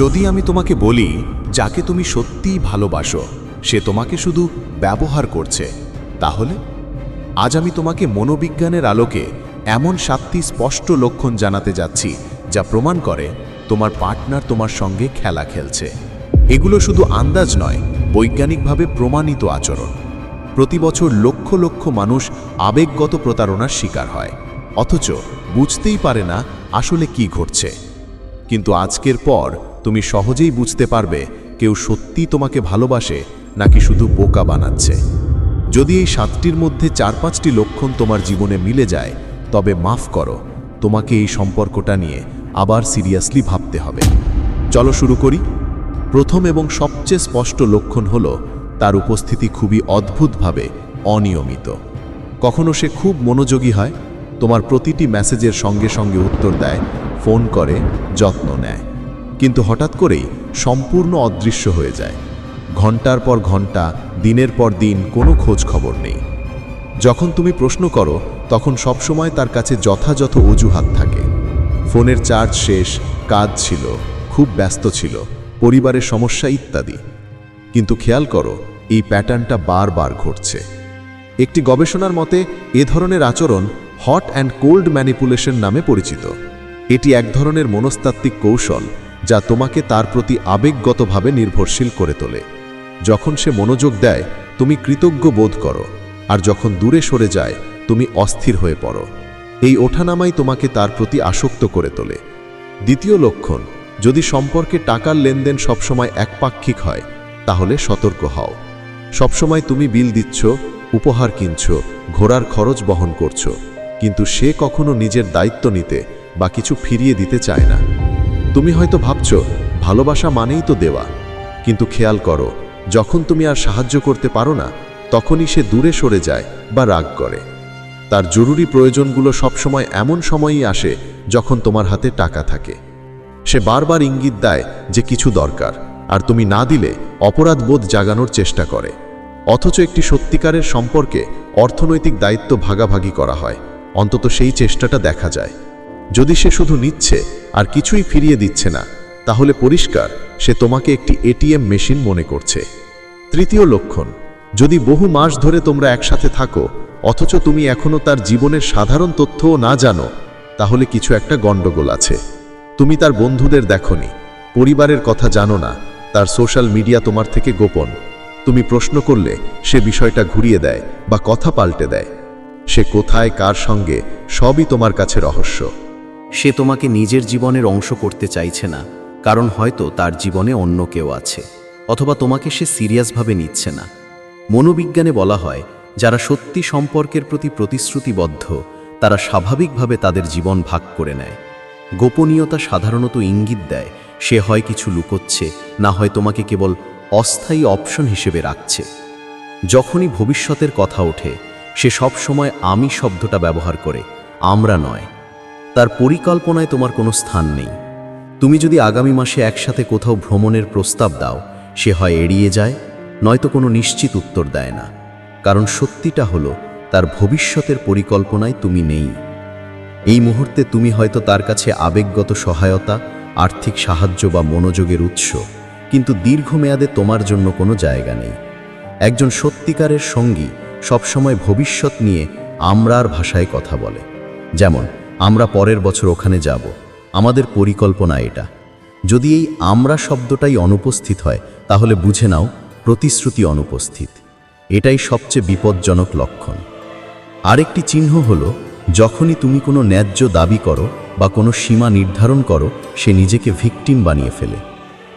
যদি আমি তোমাকে বলি, যাকে তুমি সত্যিই ভালোবাসো, সে তোমাকে শুধু ব্যবহার করছে, তাহলে? আজ আমি তোমাকে মনোবিজ্ঞানের আলোকে এমন সাতটি স্পষ্ট লক্ষণ জানাতে যাচ্ছি, যা প্রমাণ করে তোমার পার্টনার তোমার সঙ্গে খেলা খেলছে। এগুলো শুধু আন্দাজ নয়, বৈজ্ঞানিকভাবে প্রমাণিত আচরণ। প্রতি বছর লক্ষ লক্ষ মানুষ আবেগগত প্রতারণার শিকার হয়। অথচ বুঝতেই পারে না আসলে কি ঘটছে। কিন্তু আজকের পর তুমি সহজেই বুঝতে পারবে কেউ সত্যি তোমাকে ভালোবাসে নাকি শুধু বোকা বানাচ্ছে। যদি এই সাতটির মধ্যে চার পাঁচটি লক্ষণ তোমার জীবনে মিলে যায়, তবে মাফ করো, তোমাকে এই সম্পর্কটা নিয়ে আবার সিরিয়াসলি ভাবতে হবে। চলো শুরু করি। প্রথম এবং সবচেয়ে স্পষ্ট লক্ষণ হল তার উপস্থিতি খুবই অদ্ভুতভাবে অনিয়মিত। কখনো সে খুব মনোযোগী হয়, তোমার প্রতিটি মেসেজের সঙ্গে সঙ্গে উত্তর দেয়, ফোন করে, যত্ন নেয়। কিন্তু হঠাৎ করেই সম্পূর্ণ অদৃশ্য হয়ে যায়। ঘণ্টার পর ঘণ্টা দিনের পর দিন কোনো খোঁজ খবর নেই। যখন তুমি প্রশ্ন করো, তখন সবসময় তার কাছে যথাযথ অজুহাত থাকে। ফোনের চার্জ শেষ, কাজ ছিল, খুব ব্যস্ত ছিল, পরিবারের সমস্যা ইত্যাদি। কিন্তু খেয়াল করো, এই প্যাটার্নটা বারবার ঘটছে। একটি গবেষণার মতে, এ ধরনের আচরণ হট অ্যান্ড কোল্ড ম্যানিপুলেশন নামে পরিচিত। এটি এক ধরনের মনস্তাত্ত্বিক কৌশল যা তোমাকে তার প্রতি আবেগগতভাবে নির্ভরশীল করে তোলে। যখন সে মনোযোগ দেয়, তুমি কৃতজ্ঞ বোধ করো, আর যখন দূরে সরে যায়, তুমি অস্থির হয়ে পড়ো। এই ওঠানামাই তোমাকে তার প্রতি আসক্ত করে তোলে। দ্বিতীয় লক্ষণ, যদি সম্পর্কে টাকার লেনদেন সবসময় একপাক্ষিক হয়, তাহলে সতর্ক হও। সবসময় তুমি বিল দিচ্ছ, উপহার কিনছ, ঘোড়ার খরচ বহন করছ, কিন্তু সে কখনো নিজের দায়িত্ব নিতে বা কিছু ফিরিয়ে দিতে চায় না। তুমি হয়তো ভাবছ, ভালোবাসা মানেই তো দেওয়া। কিন্তু খেয়াল করো, যখন তুমি আর সাহায্য করতে পারো না, তখনই সে দূরে সরে যায় বা রাগ করে। তার জরুরি প্রয়োজনগুলো সবসময় এমন সময়ই আসে যখন তোমার হাতে টাকা থাকে। সে বারবার ইঙ্গিত দেয় যে কিছু দরকার, আর তুমি না দিলে অপরাধ বোধ জাগানোর চেষ্টা করে। অথচ একটি সত্যিকারের সম্পর্কে অর্থনৈতিক দায়িত্ব ভাগাভাগি করা হয়, অন্তত সেই চেষ্টাটা দেখা যায়। যদি সে শুধু নিচ্ছে আর কিছুই ফিরিয়ে দিচ্ছে না, তাহলে পরিষ্কার সে তোমাকে একটি এটিএম মেশিন মনে করছে। তৃতীয় লক্ষণ, যদি বহু মাস ধরে তোমরা একসাথে থাকো, অথচ তুমি এখনও তার জীবনের সাধারণ তথ্যও না জানো, তাহলে কিছু একটা গণ্ডগোল আছে। তুমি তার বন্ধুদের দেখনি, পরিবারের কথা জানো না, তার সোশ্যাল মিডিয়া তোমার থেকে গোপন। তুমি প্রশ্ন করলে সে বিষয়টা ঘুরিয়ে দেয় বা কথা পাল্টে দেয়। সে কোথায়, কার সঙ্গে, সবই তোমার কাছে রহস্য। সে তোমাকে নিজের জীবনের অংশ করতে চাইছে না, কারণ হয়তো তার জীবনে অন্য কেউ আছে, অথবা তোমাকে সে সিরিয়াসভাবে নিচ্ছে না। মনোবিজ্ঞানে বলা হয়, যারা সত্যি সম্পর্কের প্রতি প্রতিশ্রুতিবদ্ধ, তারা স্বাভাবিকভাবে তাদের জীবন ভাগ করে নেয়। গোপনীয়তা সাধারণত ইঙ্গিত দেয়, সে হয় কিছু লুকোচ্ছে, না হয় তোমাকে কেবল অস্থায়ী অপশন হিসেবে রাখছে। যখনই ভবিষ্যতের কথা ওঠে, সে সব সময় আমি শব্দটা ব্যবহার করে, আমরা নয়। তার পরিকল্পনায় তোমার কোনো স্থান নেই। তুমি যদি আগামী মাসে একসাথে কোথাও ভ্রমণের প্রস্তাব দাও, সে হয় এড়িয়ে যায়, নয়তো কোনো নিশ্চিত উত্তর দেয় না। কারণ সত্যিটা হলো, তার ভবিষ্যতের পরিকল্পনায় তুমি নেই। এই মুহূর্তে তুমি হয়তো তার কাছে আবেগগত সহায়তা, আর্থিক সাহায্য বা মনোযোগের উৎস, কিন্তু দীর্ঘমেয়াদে তোমার জন্য কোনো জায়গা নেই। একজন সত্যিকারের সঙ্গী সবসময় ভবিষ্যৎ নিয়ে আমরার ভাষায় কথা বলে। যেমন আমরা পরের বছর ওখানে যাব। আমাদের পরিকল্পনা এটা। যদি এই আমরা শব্দটাই অনুপস্থিত হয়, তাহলে বুঝে নাও, প্রতিশ্রুতি অনুপস্থিত। এটাই সবচেয়ে বিপজ্জনক লক্ষণ। আরেকটি চিহ্ন হলো, যখনই তুমি কোনো ন্যায্য দাবি করো বা কোনো সীমা নির্ধারণ করো, সে নিজেকে ভিকটিম বানিয়ে ফেলে।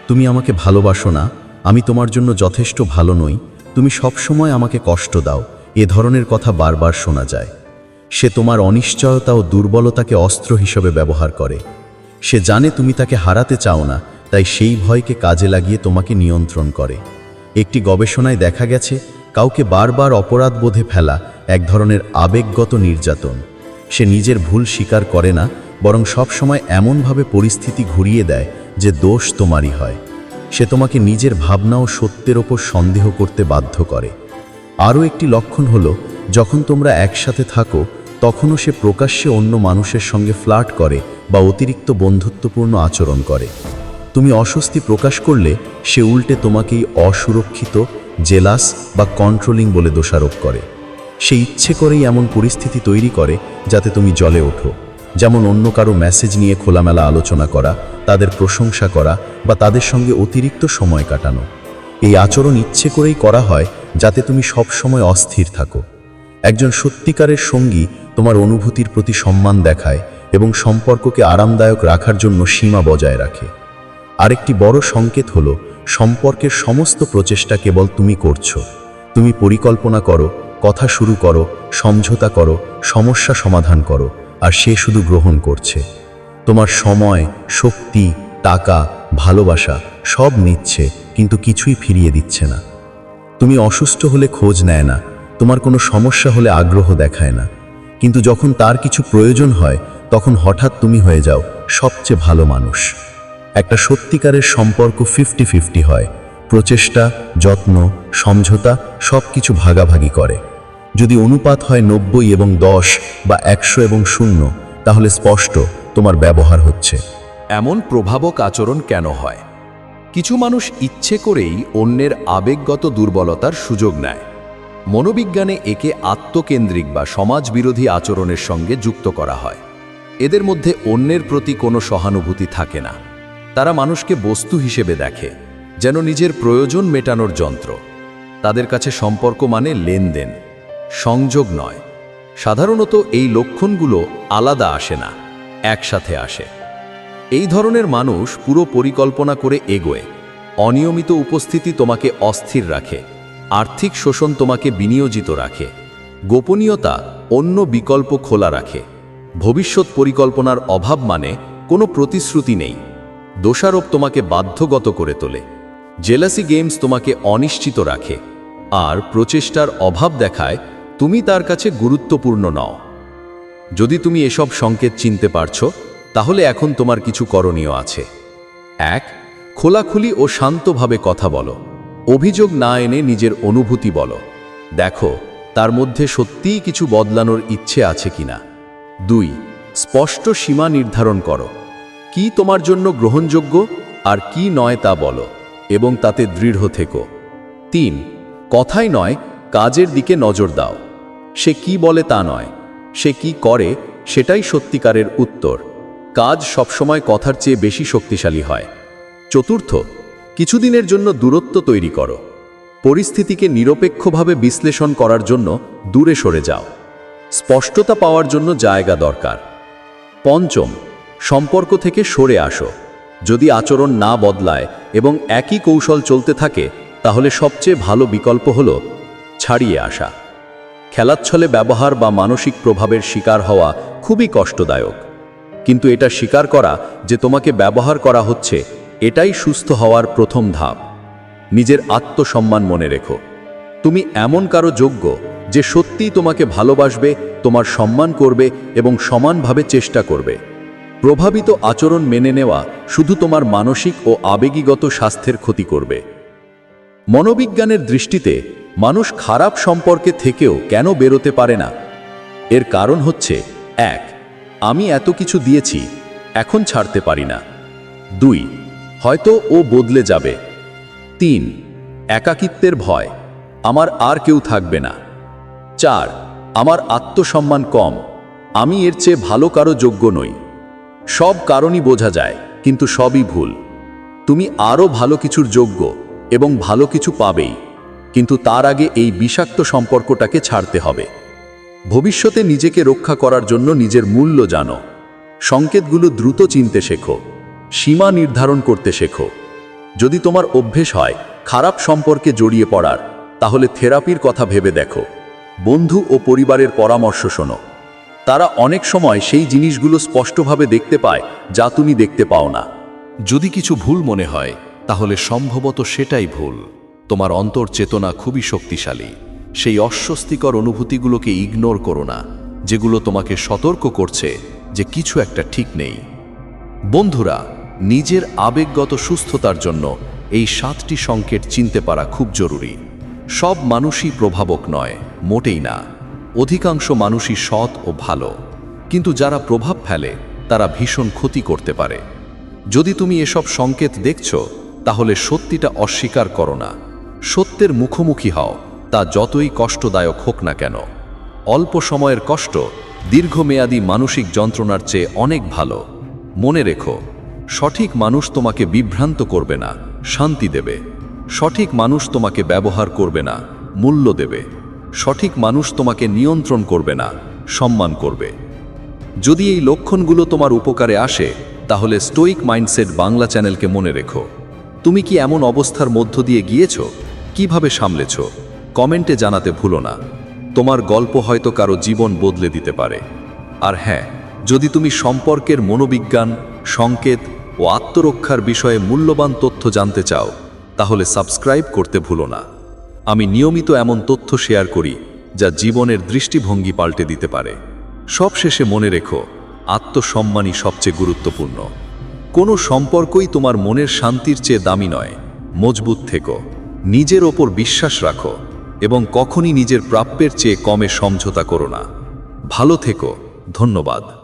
তুমি আমাকে ভালোবাসো না, আমি তোমার জন্য যথেষ্ট ভালো নই, তুমি সবসময় আমাকে কষ্ট দাও, এ ধরনের কথা বারবার শোনা যায়। সে তোমার অনিশ্চয়তা ও দুর্বলতাকে অস্ত্র হিসেবে ব্যবহার করে। সে জানে তুমি তাকে হারাতে চাও না, তাই সেই ভয়কে কাজে লাগিয়ে তোমাকে নিয়ন্ত্রণ করে। একটি গবেষণায় দেখা গেছে, কাউকে বারবার অপরাধ বোধে ফেলা এক ধরনের আবেগগত নির্যাতন। সে নিজের ভুল স্বীকার করে না, বরং সবসময় এমনভাবে পরিস্থিতি ঘুরিয়ে দেয় যে দোষ তোমারই হয়। সে তোমাকে নিজের ভাবনা ও সত্যের ওপর সন্দেহ করতে বাধ্য করে। আরও একটি লক্ষণ হলো, যখন তোমরা একসাথে থাকো তখনও সে প্রকাশ্যে অন্য মানুষের সঙ্গে ফ্লার্ট করে বা অতিরিক্ত বন্ধুত্বপূর্ণ আচরণ করে। তুমি অস্বস্তি প্রকাশ করলে সে উল্টে তোমাকেই অসুরক্ষিত, জেলাস বা কন্ট্রোলিং বলে দোষারোপ করে। সে ইচ্ছে করেই এমন পরিস্থিতি তৈরি করে যাতে তুমি জলে ওঠো। যেমন অন্য কারও মেসেজ নিয়ে খোলামেলা আলোচনা করা, তাদের প্রশংসা করা বা তাদের সঙ্গে অতিরিক্ত সময় কাটানো। এই আচরণ ইচ্ছে করেই করা হয় যাতে তুমি সব সময় অস্থির থাকো। একজন সত্যিকারের সঙ্গী তোমার অনুভূতির প্রতি সম্মান দেখায় এবং সম্পর্ককে আরামদায়ক রাখার জন্য সীমা বজায় রাখে। আরেকটি বড় সংকেত হল, সম্পর্কের সমস্ত প্রচেষ্টা কেবল তুমি করছ। তুমি পরিকল্পনা করো, কথা শুরু করো, সমঝোতা করো, সমস্যা সমাধান করো, আর সে শুধু গ্রহণ করছে। তোমার সময়, শক্তি, টাকা, ভালোবাসা সব নিচ্ছে, কিন্তু কিছুই ফিরিয়ে দিচ্ছে না। তুমি অসুস্থ হলে খোঁজ নেয় না, তোমার কোনো সমস্যা হলে আগ্রহ দেখায় না। কিন্তু যখন তার কিছু প্রয়োজন হয়, তখন হঠাৎ তুমি হয়ে যাও সবচেয়ে ভালো মানুষ। একটা সত্যিকারের সম্পর্ক ফিফটি ফিফটি হয়। প্রচেষ্টা, যত্ন, সমঝোতা সব কিছু ভাগাভাগি করে। যদি অনুপাত হয় নব্বই এবং দশ বা একশো এবং শূন্য, তাহলে স্পষ্ট তোমার ব্যবহার হচ্ছে। এমন প্রভাবক আচরণ কেন হয়? কিছু মানুষ ইচ্ছে করেই অন্যের আবেগগত দুর্বলতার সুযোগ নেয়। মনোবিজ্ঞানে একে আত্মকেন্দ্রিক বা সমাজবিরোধী আচরণের সঙ্গে যুক্ত করা হয়। এদের মধ্যে অন্যের প্রতি কোনো সহানুভূতি থাকে না। তারা মানুষকে বস্তু হিসেবে দেখে, যেন নিজের প্রয়োজন মেটানোর যন্ত্র। তাদের কাছে সম্পর্ক মানে লেনদেন, সংযোগ নয়। সাধারণত এই লক্ষণগুলো আলাদা আসে না, একসাথে আসে। এই ধরনের মানুষ পুরো পরিকল্পনা করে এগোয়। অনিয়মিত উপস্থিতি তোমাকে অস্থির রাখে। আর্থিক শোষণ তোমাকে বিনিয়োজিত রাখে। গোপনীয়তা অন্য বিকল্প খোলা রাখে। ভবিষ্যৎ পরিকল্পনার অভাব মানে কোনো প্রতিশ্রুতি নেই। দোষারোপ তোমাকে বাধ্যগত করে তোলে। জেলাসি গেমস তোমাকে অনিশ্চিত রাখে। আর প্রচেষ্টার অভাব দেখায় তুমি তার কাছে গুরুত্বপূর্ণ নও। যদি তুমি এসব সংকেত চিনতে পারছ, তাহলে এখন তোমার কিছু করণীয় আছে। এক, খোলাখুলি ও শান্তভাবে কথা বলো। অভিযোগ না এনে নিজের অনুভূতি বলো। দেখো, তার মধ্যে সত্যিই কিছু বদলানোর ইচ্ছে আছে কিনা। দুই, স্পষ্ট সীমা নির্ধারণ করো। কি তোমার জন্য গ্রহণযোগ্য আর কি নয় তা বলো এবং তাতে দৃঢ় থেকো। তিন, কথাই নয়, কাজের দিকে নজর দাও। সে কি বলে তা নয়, সে কি করে সেটাই সত্যিকারের উত্তর। কাজ সবসময় কথার চেয়ে বেশি শক্তিশালী হয়। চতুর্থ কিছুদিনের জন্য দূরত্ব তৈরি করো। পরিস্থিতিকে নিরপেক্ষভাবে বিশ্লেষণ করার জন্য দূরে সরে যাও। স্পষ্টতা পাওয়ার জন্য জায়গা দরকার। পঞ্চম, সম্পর্ক থেকে সরে আসো। যদি আচরণ না বদলায় এবং একই কৌশল চলতে থাকে, তাহলে সবচেয়ে ভালো বিকল্প হল ছাড়িয়ে আসা। খেলাচ্ছলে ব্যবহার বা মানসিক প্রভাবের শিকার হওয়া খুবই কষ্টদায়ক। কিন্তু এটা স্বীকার করা যে তোমাকে ব্যবহার করা হচ্ছে এটাই সুস্থ হওয়ার প্রথম ধাপ। নিজের আত্মসম্মান মনে রেখো। তুমি এমন কারও যোগ্য যে সত্যিই তোমাকে ভালোবাসবে, তোমার সম্মান করবে এবং সমানভাবে চেষ্টা করবে। প্রভাবিত আচরণ মেনে নেওয়া শুধু তোমার মানসিক ও আবেগীগত স্বাস্থ্যের ক্ষতি করবে। মনোবিজ্ঞানের দৃষ্টিতে মানুষ খারাপ সম্পর্কে থেকেও কেন বেরোতে পারে না? এর কারণ হচ্ছে, এক, আমি এত কিছু দিয়েছি, এখন ছাড়তে পারি না। দুই হয়তো ও বদলে যাবে। তিন, একাকিত্বের ভয়। আমার আর কেউ থাকবে না। চার, আমার আত্মসম্মান কম। আমি এর চেয়ে ভালো কারও যোগ্য নই। সব কারণই বোঝা যায়, কিন্তু সবই ভুল। তুমি আরও ভালো কিছুর যোগ্য এবং ভালো কিছু পাবেই, কিন্তু তার আগে এই বিষাক্ত সম্পর্কটাকে ছাড়তে হবে। ভবিষ্যতে নিজেকে রক্ষা করার জন্য নিজের মূল্য জানো। সংকেতগুলো দ্রুত চিনতে শেখো। সীমা নির্ধারণ করতে শেখো। যদি তোমার অভ্যেস হয় খারাপ সম্পর্কে জড়িয়ে পড়ার, তাহলে থেরাপির কথা ভেবে দেখো। বন্ধু ও পরিবারের পরামর্শ শোনো। তারা অনেক সময় সেই জিনিসগুলো স্পষ্টভাবে দেখতে পায় যা তুমি দেখতে পাও না। যদি কিছু ভুল মনে হয়, তাহলে সম্ভবত সেটাই ভুল। তোমার অন্তর চেতনা খুবই শক্তিশালী। সেই অস্বস্তিকর অনুভূতিগুলোকে ইগনোর করো না, যেগুলো তোমাকে সতর্ক করছে যে কিছু একটা ঠিক নেই। বন্ধুরা নিজের আবেগগত সুস্থতার জন্য এই সাতটি সংকেত চিনতে পারা খুব জরুরি। সব মানুষই প্রভাবক নয়, মোটেই না। অধিকাংশ মানুষই সৎ ও ভালো। কিন্তু যারা প্রভাব ফেলে, তারা ভীষণ ক্ষতি করতে পারে। যদি তুমি এসব সংকেত দেখছ, তাহলে সত্যিটা অস্বীকার করো না। সত্যের মুখোমুখি হও, তা যতই কষ্টদায়ক হোক না কেন। অল্প সময়ের কষ্ট দীর্ঘমেয়াদী মানসিক যন্ত্রণার চেয়ে অনেক ভালো। মনে রেখো সঠিক মানুষ তোমাকে বিভ্রান্ত করবে না, শান্তি দেবে। সঠিক মানুষ তোমাকে ব্যবহার করবে না, মূল্য দেবে। সঠিক মানুষ তোমাকে নিয়ন্ত্রণ করবে না, সম্মান করবে। যদি এই লক্ষণগুলো তোমার উপকারে আসে, তাহলে স্টোইক মাইন্ডসেট বাংলা চ্যানেলকে মনে রেখো। তুমি কি এমন অবস্থার মধ্য দিয়ে গিয়েছ? কীভাবে সামলেছ? কমেন্টে জানাতে ভুলো না। তোমার গল্প হয়তো কারও জীবন বদলে দিতে পারে। আর হ্যাঁ যদি তুমি সম্পর্কের মনোবিজ্ঞান, সংকেত ও আত্মরক্ষার বিষয়ে মূল্যবান তথ্য জানতে চাও, তাহলে সাবস্ক্রাইব করতে ভুলো না। আমি নিয়মিত এমন তথ্য শেয়ার করি, যা জীবনের দৃষ্টিভঙ্গি পাল্টে দিতে পারে। সবশেষে মনে রেখো, আত্মসম্মানই সবচেয়ে গুরুত্বপূর্ণ। কোনো সম্পর্কই তোমার মনের শান্তির চেয়ে দামি নয়। মজবুত থেকো, নিজের ওপর বিশ্বাস রাখো, এবং কখনই নিজের প্রাপ্যের চেয়ে কমে সমঝোতা করো না। ভালো থেকো, ধন্যবাদ।